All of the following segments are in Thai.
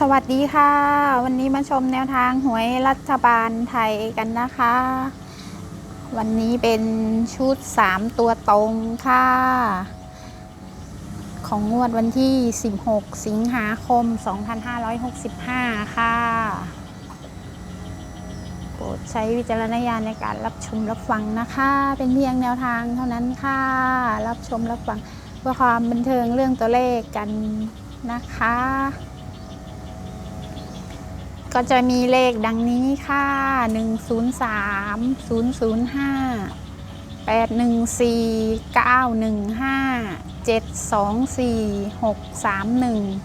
สวัสดีค่ะ วันนี้มาชมแนวทางหวยรัฐบาลไทยกันนะคะ วันนี้เป็นชุด 3 ตัวตรงค่ะ ของงวดวันที่ 16 สิงหาคม 2565 ค่ะ โปรดใช้วิจารณญาณในการรับชมรับฟังนะคะ เป็นเพียงแนวทางเท่านั้นค่ะ รับชมรับฟังเพื่อความบันเทิงเรื่องตัวเลขกันนะคะ ก็จะมีเลขดังนี้ค่ะ103 005 814 915 724 631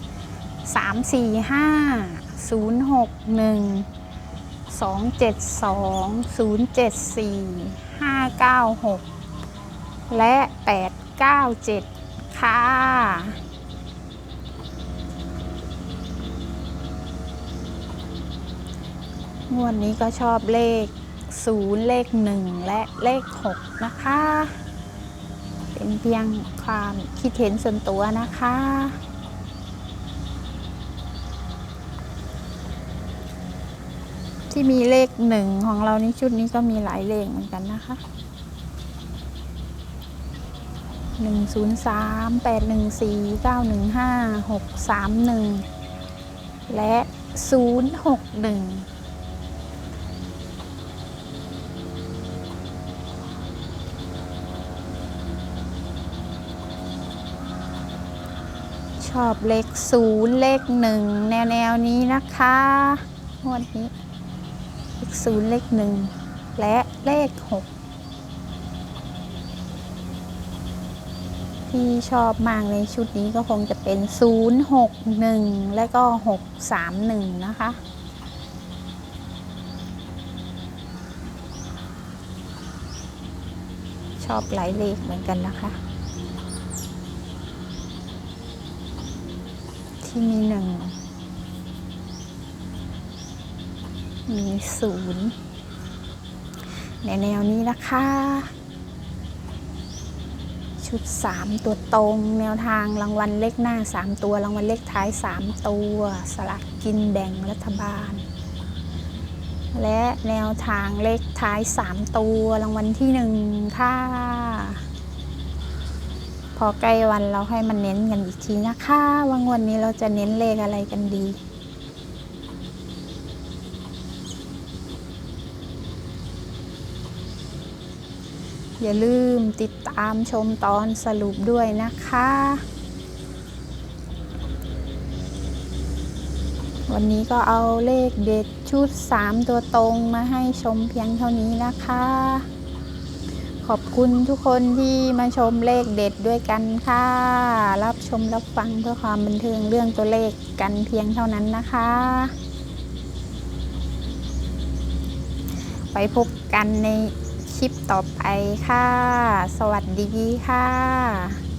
345 061 272 074 596และ897ค่ะ งวดนี้ก็ชอบเลข 0 เลข 1 และเลข 6 นะคะ เป็นเพียงความคิดเห็นส่วนตัวนะคะ ที่มีเลขหนึ่งของเรานี่ชุดนี้ก็มีหลายเลขเหมือนกันนะคะหนึ่งศูนย์สามแปดหนึ่งสี่เก้าหนึ่งห้าหกสามหนึ่งและศูนย์หกหนึ่ง ชอบเลขศูนย์เลขหนึ่งแนวแนวๆนี้นะคะงวดนี้ เลขศูนย์เลขหนึ่งและเลขหกที่ชอบมากในชุดนี้ก็คงจะเป็น 0 6 1 และก็ 6 3 1 นะคะ ชอบหลายเลขเหมือนกันนะคะ ที่มีหนึ่ง มีศูนย์ในแนวนี้นะคะ ชุด 3 ตัวตรง แนวทางรางวัลเลขหน้า 3 ตัวรางวัลเลขท้าย 3 ตัว สลากกินแบ่งรัฐบาล และแนวทางเลขท้าย 3 ตัวรางวัลที่ 1 ค่ะ พอใกล้วันเราให้มันเน้นกันอีกทีนะคะว่างวดนี้เราจะเน้นเลขอะไรกันดี อย่าลืมติดตามชมตอนสรุปด้วยนะคะ วันนี้ก็เอาเลขเด็ดชุด 3 ตัวตรงมาให้ชมเพียงเท่านี้นะคะ ขอบคุณทุกคนที่มาชมเลขเด็ดด้วยกันค่ะ รับชมรับฟังเพื่อความบันเทิงเรื่องตัวเลขกันเพียงเท่านั้นนะคะ ไปพบกันในคลิปต่อไปค่ะ สวัสดีค่ะ